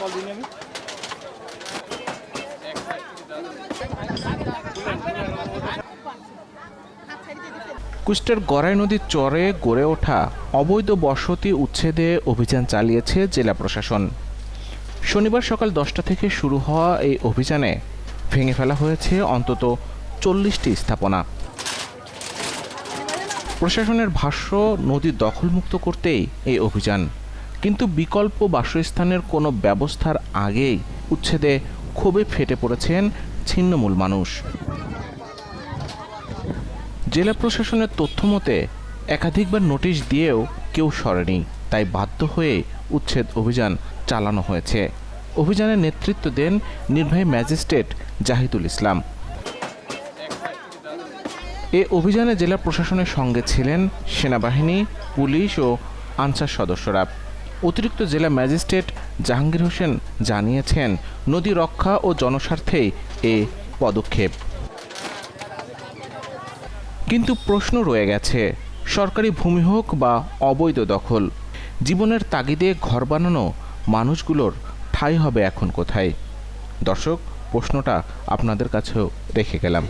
Call দিন আমি। কুষ্টের গড়াই নদীর চরে গড়ে ওঠা অবৈধ বসতি উচ্ছেদে অভিযান চালিয়েছে জেলা প্রশাসন। শনিবার সকাল দশটা থেকে শুরু হওয়া এই অভিযানে ভেঙে ফেলা হয়েছে অন্তত চল্লিশটি স্থাপনা। প্রশাসনের ভাষ্য, নদী দখলমুক্ত করতেই এই অভিযান কিন্তু বিকল্প বাসস্থানের কোনো ব্যবস্থার আগেই উচ্ছেদে ক্ষোভে ফেটে পড়েছেন ছিন্নমূল মানুষ। জেলা প্রশাসনের তথ্য মতে, একাধিকবার নোটিশ দিয়েও কেউ সরেনি, তাই বাধ্য হয়ে উচ্ছেদ অভিযান চালানো হয়েছে। অভিযানে নেতৃত্ব দেন নির্বাহী ম্যাজিস্ট্রেট জাহিদুল ইসলাম। এ অভিযানে জেলা প্রশাসনের সঙ্গে ছিলেন সেনাবাহিনী, পুলিশ ও আনসার সদস্যরা। অতিরিক্ত জেলা ম্যাজিস্ট্রেট জাহাঙ্গীর হোসেন জানিয়েছেন, নদী রক্ষা ও জনস্বার্থেই এ পদক্ষেপ। কিন্তু প্রশ্ন রয়ে গেছে, সরকারি ভূমি হোক বা অবৈধ দখল, জীবনের তাগিদে ঘর বানানো মানুষগুলোর ঠাঁই হবে এখন কোথায়? দর্শক, প্রশ্নটা আপনাদের কাছেও রেখে গেলাম।